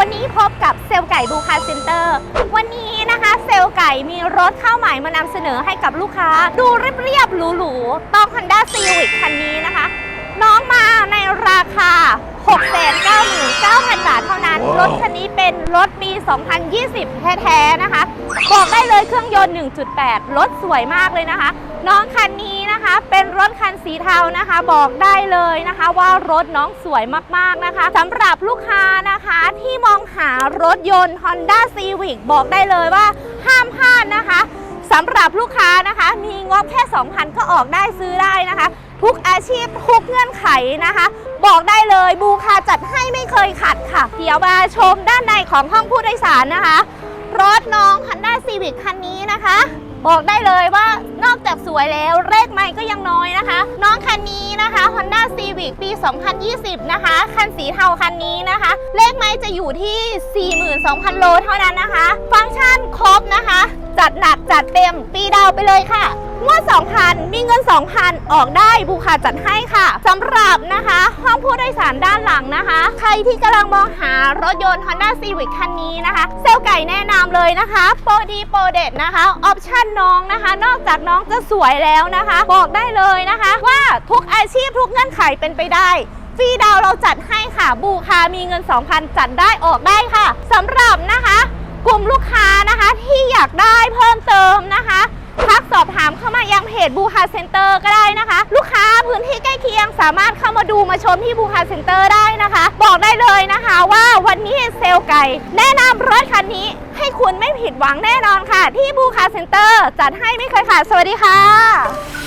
วันนี้นะคะเซลล์ไก่มีรถเข้าใหม่มานำเสนอให้กับลูกค้า ดูเรียบๆหรูๆต้อง Honda Civic คันนี้นะคะ น้องมาในราคา 699,000 บาทเท่านั้น รถคันนี้เป็นรถปี 2020 แท้ๆนะคะ บอกได้เลยเครื่องยนต์ 1.8 รถสวยมากเลยนะคะ น้องคันนี้นะคะเป็นรถคันสีเทานะคะ บอกได้เลยนะคะ ว่ารถน้องสวยมากๆนะคะสำหรับลูกค้านะคะที่มองหา รถยนต์ Honda Civic บอกได้เลยว่าห้ามพลาดนะคะสำหรับลูกค้านะคะ มีงบแค่ 2,000 ก็ออกได้ซื้อได้นะคะ ทุกอาชีพทุกเงื่อนไขนะคะ บอกได้เลยบูคาจัดให้ไม่เคยขัดค่ะ เดี๋ยวมาชมด้านในของห้องผู้โดยสารนะคะ รถน้อง Honda Civic คันนี้นะคะ บอกได้เลยว่า จากสวยแล้วเลขไม่ก็ยังน้อยนะคะ น้องคันนี้นะคะ Honda Civic ปี 2020 นะคะ คันสีเทาคันนี้นะคะ เลขไม่จะอยู่ที่ 42,000 โลเท่านั้นนะคะ ฟังก์ชันครบนะคะ จัดเต็มปีดาวไปเลยค่ะงวด2,000 มีเงิน 2,000 ออกได้บูคาจัดให้ค่ะสำหรับนะคะ ห้องผู้โดยสารด้านหลังนะคะ ใครที่กำลังมองหารถยนต์ Honda Civic คันนี้นะคะ เซลไก่แนะนำเลยนะคะ โปรดีโปรเด็ดนะคะออปชั่นน้องนะคะ นอกจากน้องจะสวยแล้วนะคะ บอกได้เลยนะคะ ว่าทุกอาชีพทุกเงื่อนไขเป็นไปได้ฟรีดาวเราจัดให้ค่ะ บูคามีเงิน 2,000 จัดได้ออกได้ค่ะสำหรับนะคะ กลุ่มลูกค้านะคะที่อยากได้าเซ็นเตอร์ก็ได้นะคะ ลูกค้าพื้นที่ใกล้เคียงสามารถเข้ามาดูมาชมที่บูคาเซ็นเตอร์ได้นะคะ บอกได้เลยนะคะว่าวันนี้เซลลไก่ แนะนำรถคันนี้ให้คุณไม่ผิดหวังแน่นอนค่ะ ที่บูคาเซ็นเตอร์จัดให้ไม่เคยขาดสวัสดีค่ะ